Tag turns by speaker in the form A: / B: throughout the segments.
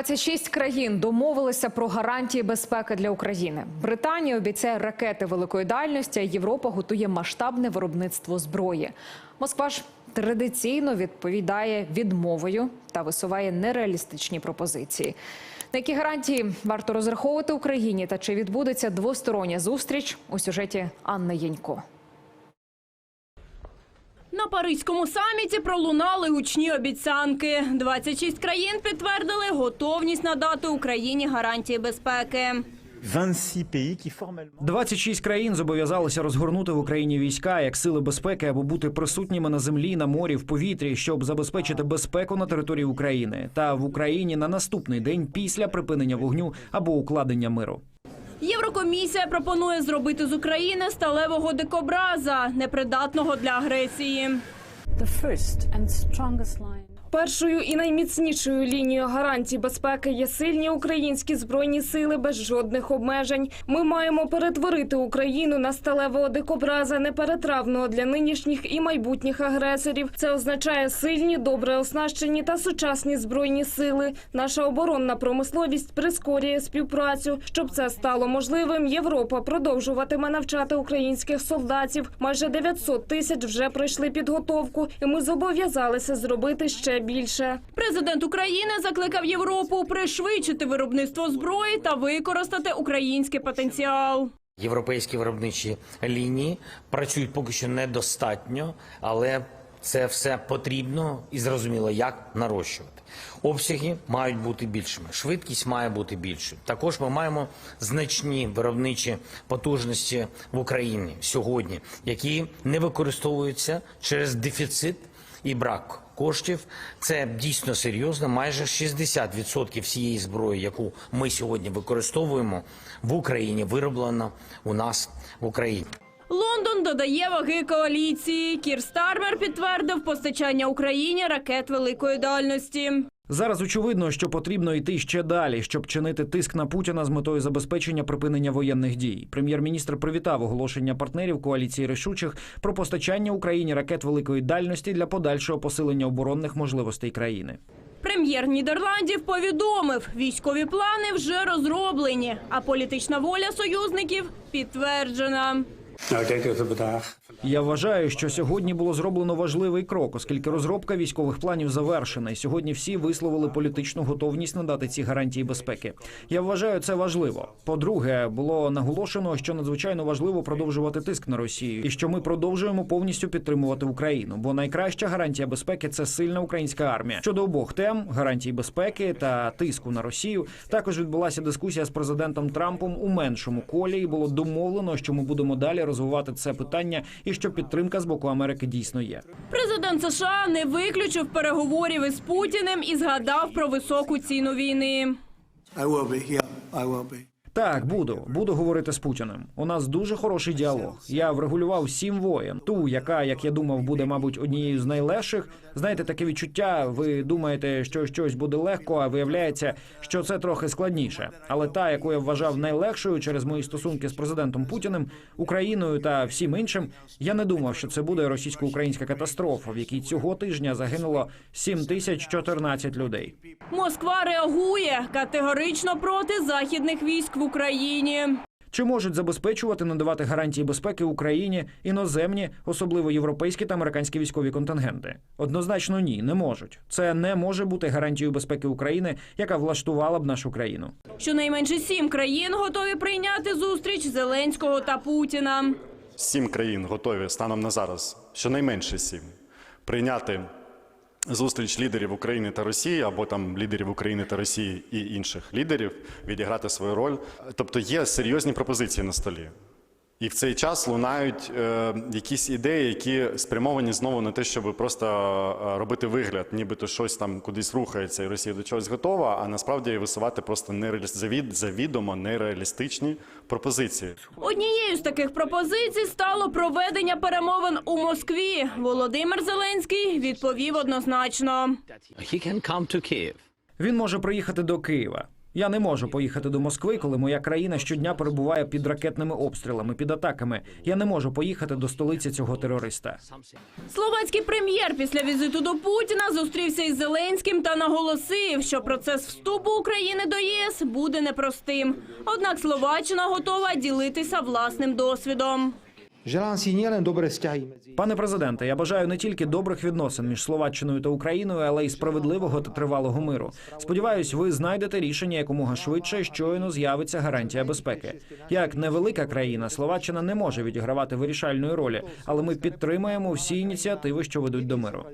A: 26 країн домовилися про гарантії безпеки для України. Британія обіцяє ракети великої дальності. а Європа готує масштабне виробництво зброї. Москва ж традиційно відповідає відмовою та висуває нереалістичні пропозиції. На які гарантії варто розраховувати Україні та чи відбудеться двостороння зустріч у сюжеті Анни Янько.
B: На паризькому саміті пролунали гучні обіцянки. 26 країн підтвердили готовність надати Україні гарантії безпеки.
C: 26 pays qui formellement
D: 26 країн зобов'язалися розгорнути в Україні війська як сили безпеки або бути присутніми на землі, на морі, в повітрі, щоб забезпечити безпеку на території України та в Україні на наступний день після припинення вогню або укладення миру.
B: Єврокомісія пропонує зробити з України сталевого дикобраза, непридатного для агресії.
E: the first and strongest line.
F: Першою і найміцнішою лінією гарантій безпеки є сильні українські збройні сили без жодних обмежень. Ми маємо перетворити Україну на сталевого дикобраза, неперетравного для нинішніх і майбутніх агресорів. Це означає сильні, добре оснащені та сучасні збройні сили. Наша оборонна промисловість прискорює співпрацю. Щоб це стало можливим, Європа продовжуватиме навчати українських солдатів. Майже 900 тисяч вже пройшли підготовку, і ми зобов'язалися зробити ще більше.
B: Президент України закликав Європу пришвидшити виробництво зброї та використати український потенціал.
G: Європейські виробничі лінії працюють поки що недостатньо, але це все потрібно і зрозуміло, як нарощувати. Обсяги мають бути більшими, швидкість має бути більшою. Також ми маємо значні виробничі потужності в Україні сьогодні, які не використовуються через дефіцит і брак коштів. Це дійсно серйозно. Майже 60% всієї зброї, яку ми сьогодні використовуємо в Україні, вироблено у нас в Україні.
B: Лондон додає ваги коаліції. Кір Стармер підтвердив постачання Україні ракет великої дальності.
D: Зараз очевидно, що потрібно йти ще далі, щоб чинити тиск на Путіна з метою забезпечення припинення воєнних дій. Прем'єр-міністр привітав оголошення партнерів коаліції рішучих про постачання Україні ракет великої дальності для подальшого посилення оборонних можливостей країни.
B: Прем'єр Нідерландів повідомив, військові плани вже розроблені, а політична воля союзників підтверджена.
D: Я вважаю, що сьогодні було зроблено важливий крок, оскільки розробка військових планів завершена, і сьогодні всі висловили політичну готовність надати ці гарантії безпеки. Я вважаю це важливо. По-друге, було наголошено, що надзвичайно важливо продовжувати тиск на Росію, і що ми продовжуємо повністю підтримувати Україну. Бо найкраща гарантія безпеки це сильна українська армія. Щодо обох тем гарантій безпеки та тиску на Росію. Також відбулася дискусія з президентом Трампом у меншому колі, і було домовлено, що ми будемо далі розвивати це питання, і що підтримка з боку Америки дійсно є.
B: Президент США не виключив переговорів із Путіним і згадав про високу ціну війни.
H: I will be. Yeah, I will be.
D: Так, буду. Буду говорити з Путіним. У нас дуже хороший діалог. Я врегулював сім воєн. Ту, яка, як я думав, буде, мабуть, однією з найлегших. Знаєте, таке відчуття. Ви думаєте, що щось буде легко, а виявляється, що це трохи складніше. Але та, яку я вважав найлегшою через мої стосунки з президентом Путіним, Україною та всім іншим, я не думав, що це буде російсько-українська катастрофа, в якій цього тижня загинуло 7014 людей.
B: Москва реагує категорично проти західних військ в Україні.
D: Чи можуть забезпечувати надавати гарантії безпеки Україні іноземні, особливо європейські та американські військові контингенти? Однозначно ні, не можуть. Це не може бути гарантією безпеки України, яка влаштувала б нашу країну.
B: Щонайменше сім країн готові прийняти зустріч Зеленського та Путіна.
I: Сім країн готові станом на зараз, щонайменше сім, прийняти зустріч лідерів України та Росії або там лідерів України та Росії і інших лідерів, відіграти свою роль. Тобто є серйозні пропозиції на столі. І в цей час лунають е, якісь ідеї, які спрямовані знову на те, щоб просто е, робити вигляд, нібито щось там кудись рухається, і Росія до чогось готова, а насправді висувати просто нереалі... завід... завідомо нереалістичні пропозиції.
B: Однією з таких пропозицій стало проведення перемовин у Москві. Володимир Зеленський відповів однозначно.
J: He can come to Kiev.
D: Він може приїхати до Києва. Я не можу поїхати до Москви, коли моя країна щодня перебуває під ракетними обстрілами, під атаками. Я не можу поїхати до столиці цього терориста.
B: Словацький прем'єр після візиту до Путіна зустрівся із Зеленським та наголосив, що процес вступу України до ЄС буде непростим. Однак Словаччина готова ділитися власним досвідом.
D: Пане президенте, я бажаю не тільки добрих відносин між Словаччиною та Україною, але й справедливого та тривалого миру. Сподіваюсь, ви знайдете рішення якомога швидше, щойно з'явиться гарантія безпеки. Як невелика країна, Словаччина не може відігравати вирішальної ролі, але ми підтримаємо всі ініціативи, що ведуть до миру.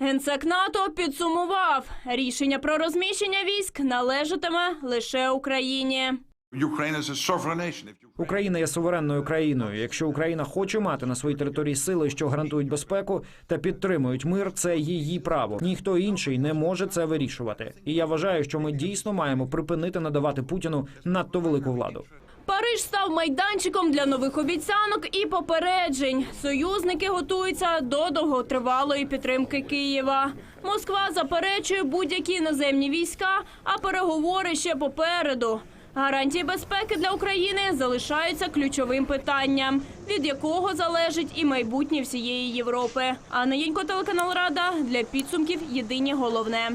B: Генсек НАТО підсумував, рішення про розміщення військ належатиме лише Україні.
K: Ukraine is a sovereign nation. If you
D: Україна є суверенною країною. Якщо Україна хоче мати на своїй території сили, що гарантують безпеку та підтримують мир, це її право. Ніхто інший не може це вирішувати. І я вважаю, що ми дійсно маємо припинити надавати Путіну надто велику владу.
B: Париж став майданчиком для нових обіцянок і попереджень. Союзники готуються до довготривалої підтримки Києва. Москва заперечує будь-які іноземні війська, а переговори ще попереду. Гарантії безпеки для України залишаються ключовим питанням, від якого залежить і майбутнє всієї Європи. Анна Єнько, телеканал Рада для підсумків. Єдині головне.